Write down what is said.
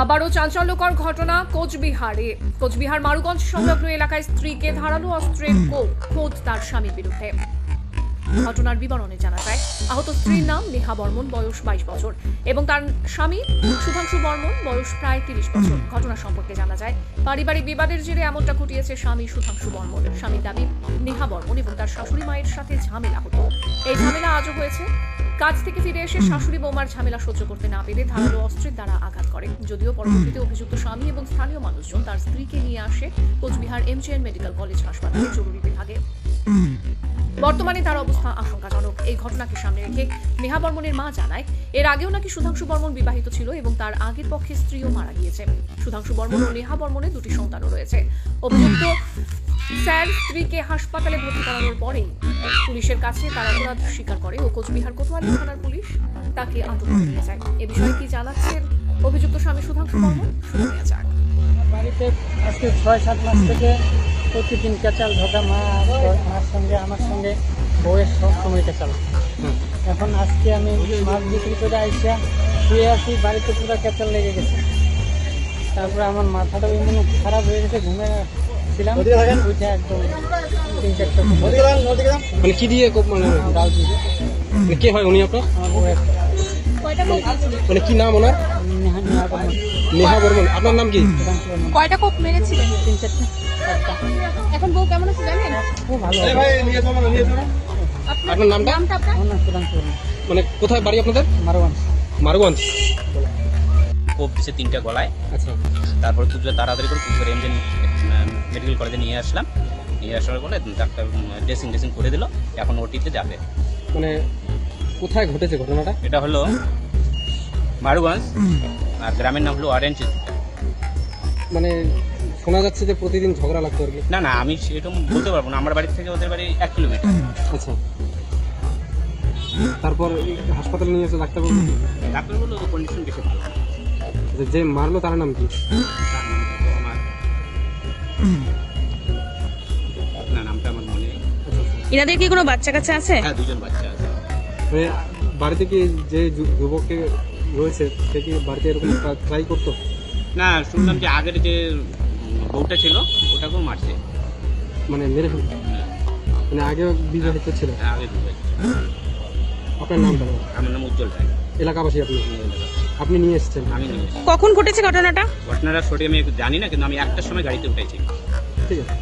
আবারও চাঞ্চল্যকর ঘটনা কোচবিহারে। কোচবিহার মারুগঞ্জ সংলগ্ন এলাকায় স্ত্রীকে ধারালো অস্ত্রের খোদ তার স্বামীর বিরুদ্ধে। ঘটনার বিবরণে জানা যায়, আহত স্ত্রীর নাম নেহা বর্মন, বয়স বাইশ বছর, এবং তার স্বামী সুধাংশু বর্মন, বয়স প্রায় তিরিশ বছর। ঘটনা সম্পর্কে জানা যায়, পারিবারিক বিবাদের জেরে এমনটা ঘটিয়েছে স্বামী সুধাংশু বর্মন। স্বামীর দাবি, নেহা বর্মন এবং তার শাশুড়ি মায়ের সাথে ঝামেলা হতো। এই ঝামেলা আজও হয়েছে। কাজ থেকে ফিরে এসে শাশুড়ি বৌমার ঝামেলা সহ্য করতে না পেরে ধারালো অস্ত্রের দ্বারা আঘাত করে। যদিও পরবর্তীতে অভিযুক্ত স্বামী এবং স্থানীয় মানুষজন তার স্ত্রীকে নিয়ে আসে কোচবিহার এমজিএন মেডিকেল কলেজ হাসপাতালে জরুরি বিভাগে। বর্তমানে তার অবস্থা আশঙ্কাজনক। এই ঘটনাকে সামনে রেখে নেহা বর্মনের মা জানায়, এর আগেও নাকি সুধাংশু বর্মন বিবাহিত ছিল এবং তার আগের পক্ষে স্ত্রীও মারা গিয়েছে। সুধাংশু বর্মন ও নেহা বর্মনের দুটি সন্তানও রয়েছে। অভিযুক্ত স্যার স্ত্রীকে হাসপাতালে ভর্তি করানোর পরেই পুলিশের কাছে তার অপরাধ স্বীকার করে ও কোচবিহার কোতোয়ালি থানার পুলিশ তাকে আটক করে যায়। এ বিষয়ে কি জানাচ্ছেন অভিযুক্ত স্বামী সুধাংশু বর্মন? শুনে নেওয়া যাক। বাড়িতে আজকে ছয় সাত মাস থেকে প্রতিদিন কেচাল ঢোকা মা মার সঙ্গে আমার সঙ্গে বউয়ের সব সময় কেচাল এখন আজকে আমি মাছ বিক্রি করে আইসা শুয়ে আছি বাড়িতে পুরো কেচাল লেগে গেছে। তারপরে আমার মাথাটা এমন খারাপ হয়ে গেছে ঘুমে ছিলাম উঠে একদম তিন চারটা মানে কি দিয়ে কোপ মানে ডাল দিয়ে। মানে কে হয় উনি আপনার? মানে কি নাম ওনার? নেহা নেহা বর্মন, আপনার নাম কি? কয়টা কোপ মেরেছিলেন? তিন চারটা। এখন বউ কেমন আছে জানেন? খুব ভালো আপনার নামটা? মানে কোথায় বাড়ি আপনাদের? মারওয়ান মারগঞ্জ। কোপ দিছে তিনটা গলায়। আচ্ছা। তারপর কুচবিহার তাড়াতাড়ি করে কুচবিহার এমজেন মেডিকেল কলেজে নিয়ে আসলাম। নিয়ে আসার পরে ডাক্তার ড্রেসিং ড্রেসিং করে দিল। এখন ওটিতে যাবে। মানে কোথায় ঘটেছে ঘটনাটা? এটা হলো মারুগঞ্জ আর গ্রামের নাম হলো অরেঞ্জ মানে শোনা যাচ্ছে যে প্রতিদিন ঝগড়া লাগতো আর কি। না না আমি সেরকম বলতে পারব না। আমার বাড়ি থেকে ওদের বাড়ি এক কিলোমিটার। আচ্ছা। তারপর হাসপাতালে নিয়ে এসে ডাক্তার বলল? ডাক্তার বলল কন্ডিশন বেশি ভালো। যে যে মারলো তার নাম কি? তার নামটা তো আমার না নামটা আমার মনে নেই। ইনাদের কি কোনো বাচ্চা কাচ্চা আছে? হ্যাঁ দুজন বাচ্চা আছে। মানে বাড়িতে কি যে যু- যুবককে রয়েছে সে কি বাড়িতে এরকম ট্রাই করতো? না শুনলাম যে আগের যে বউটা ছিল ওটাকেও মারছে। মানে মেরে ফেলতো হ্যাঁ, মানে আগেও বিবাহিত ছিল? আগে দুজন। আপনার নাম আমার নাম উজ্জ্বল রায়। এলাকাবাসী আপনি? আপনি নিয়ে এসেছেন? আমি নিয়ে কখন ঘটেছে ঘটনাটা? ঘটনাটা সঠিক আমি জানি না কিন্তু আমি একটার সময় গাড়িতে উঠেছি ঠিক আছে।